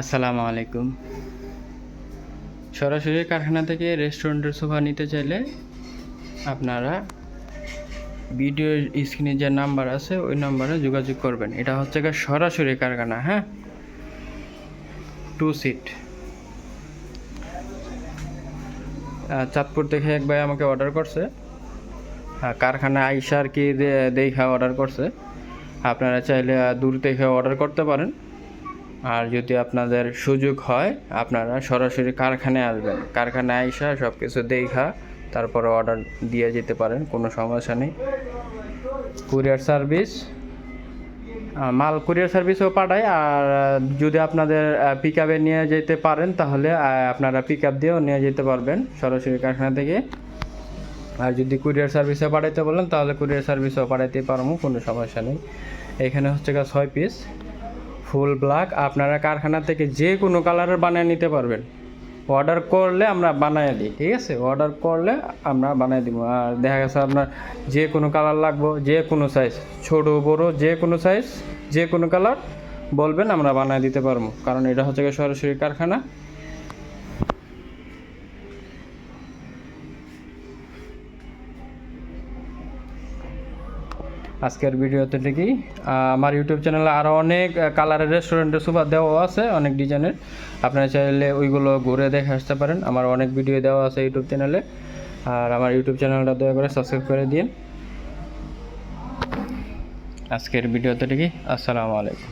আসসালামু আলাইকুম। সরাসরি কারখানা থেকে রেস্টুরেন্টের সোফা নিতে চাইলে আপনারা ভিডিও স্ক্রিনে যে নাম্বার আছে, ওই নাম্বারে যোগাযোগ করবেন। এটা হচ্ছে গিয়ে সরাসরি কারখানা হ্যাঁ? টু সিট চাঁদপুর থেকে এক ভাই আমাকে অর্ডার করছে। কারখানা আইসা আর কি দেখা অর্ডার করছে। আপনারা চাইলে দূর থেকে অর্ডার করতে পারেন। আর যদি আপনাদের সুযোগ হয়, আপনারা সরাসরি কারখানায় আসবেন। কারখানায় আইসা সব কিছু দেখা, তারপরে অর্ডার দিয়ে যেতে পারেন, কোনো সমস্যা নেই। কুরিয়ার সার্ভিস মাল কুরিয়ার সার্ভিসও পাঠায়, আর যদি আপনাদের পিক আপে নিয়ে যেতে পারেন, তাহলে আপনারা পিক আপ দিয়েও নিয়ে যেতে পারবেন সরাসরি কারখানা থেকে। আর যদি কুরিয়ার সার্ভিসে পাঠাইতে বলেন, তাহলে কুরিয়ার সার্ভিসও পাঠাইতে পারব, কোনো সমস্যা নেই। এখানে হচ্ছে গা ছয় পিস ফুল ব্ল্যাক আপনারা কারখানা থেকে যে কোনো কালারের বানিয়ে নিতে পারবেন। অর্ডার করলে আমরা বানিয়ে দিই, ঠিক আছে? অর্ডার করলে আমরা বানিয়ে দিব। আর দেখা গেছে আপনার যে কোনো কালার লাগবো, যে কোনো সাইজ ছোট, বড়ো, যে কোনো সাইজ যে কোনো কালার বলবেন, আমরা বানিয়ে দিতে পারব। কারণ এটা হচ্ছে সরাসরি কারখানা। আজকের ভিডিওতে ঠিকই আমার ইউটিউব চ্যানেলে আরও অনেক কালারের রেস্টুরেন্টের সুপার দেওয়া আছে, অনেক ডিজাইনের। আপনারা চাইলে ওইগুলো ঘুরে দেখে আসতে পারেন। আমার অনেক ভিডিও দেওয়া আছে ইউটিউব চ্যানেলে। আর আমার ইউটিউব চ্যানেলটা দয়া করে সাবস্ক্রাইব করে দিন আজকের ভিডিওতে ঠিকই আসসালামু আলাইকুম।